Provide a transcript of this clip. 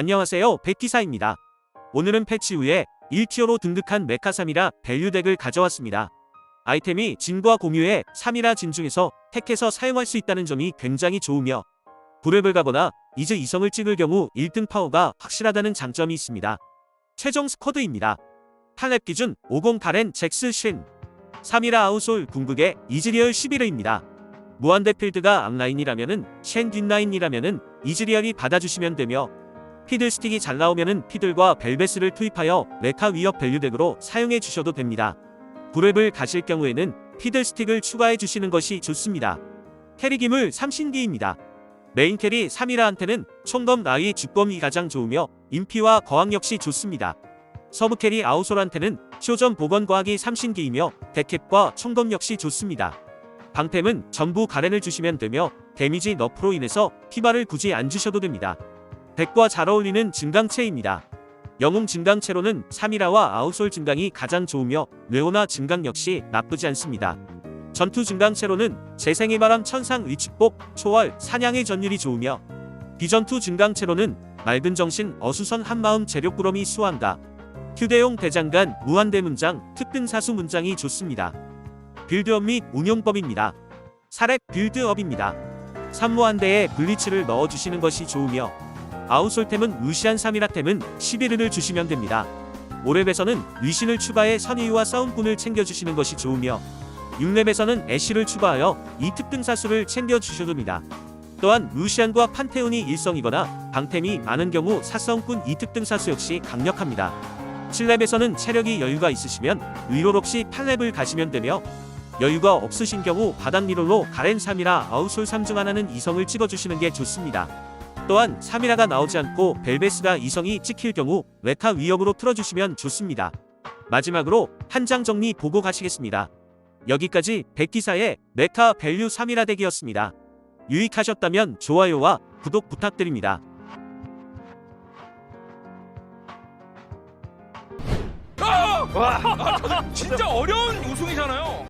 안녕하세요 백기사입니다. 오늘은 패치 후에 1티어로 등극한 메카 3이라 밸류덱을 가져왔습니다. 아이템이 진과 공유의 3이라 진 중에서 택해서 사용할 수 있다는 점이 굉장히 좋으며 불앱을 가거나 이제 이성을 찍을 경우 1등 파워가 확실하다는 장점이 있습니다. 최종 스쿼드입니다. 8렙 기준 50 가렌 잭스 신 3이라 아웃솔 궁극의 이즈리얼 11회입니다. 무한대 필드가 앞라인이라면은 쉔 뒷라인이라면은 이즈리얼이 받아주시면 되며 피들스틱이 잘 나오면은 피들과 벨베스를 투입하여 메카 위협 밸류덱으로 사용해 주셔도 됩니다. 불앱을 가실 경우에는 피들스틱을 추가해 주시는 것이 좋습니다. 캐리 기물 삼신기입니다. 메인 캐리 3이라한테는 총검 나이 주검이 가장 좋으며 인피와 거항 역시 좋습니다. 서브 캐리 아우솔한테는 쇼전 보건 과학이 삼신기이며 데캡과 총검 역시 좋습니다. 방템은 전부 가렌을 주시면 되며 데미지 너프로 인해서 피바를 굳이 안 주셔도 됩니다. 백과 잘 어울리는 증강체입니다. 영웅 증강체로는 3이라와 아우솔 증강이 가장 좋으며 레오나 증강 역시 나쁘지 않습니다. 전투 증강체로는 재생의 바람 천상 위축복 초월 사냥의 전율이 좋으며 비전투 증강체로는 맑은 정신 어수선 한마음 재력구름이 수한다. 휴대용 대장간 무한대 문장 특등사수 문장이 좋습니다. 빌드업 및 운용법입니다. 사렙 빌드업입니다. 산모한 대에 블리츠를 넣어주시는 것이 좋으며 아웃솔템은 루시안 3이라템은 11은을 주시면 됩니다. 오랩에서는 리신을 추가해 선의유와 싸움꾼을 챙겨주시는 것이 좋으며 6렙에서는 애쉬를 추가하여 이 특등사수를 챙겨주셔도 됩니다. 또한 루시안과 판테온이 일성이거나 방템이 많은 경우 사싸움꾼 이 특등사수 역시 강력합니다. 7렙에서는 체력이 여유가 있으시면 의롤 없이 8렙을 가시면 되며 여유가 없으신 경우 바닥 리롤로 가렌 3이라 아웃솔 3중 하나는 이성을 찍어주시는 게 좋습니다. 또한 3이라가 나오지 않고 벨베스가 이성이 찍힐 경우 레카 위협으로 틀어주시면 좋습니다. 마지막으로 한 장 정리 보고 가시겠습니다. 여기까지 백기사의 메카 밸류 3이라 덱이었습니다. 유익하셨다면 좋아요와 구독 부탁드립니다. 와, 진짜 어려운 우승이잖아요.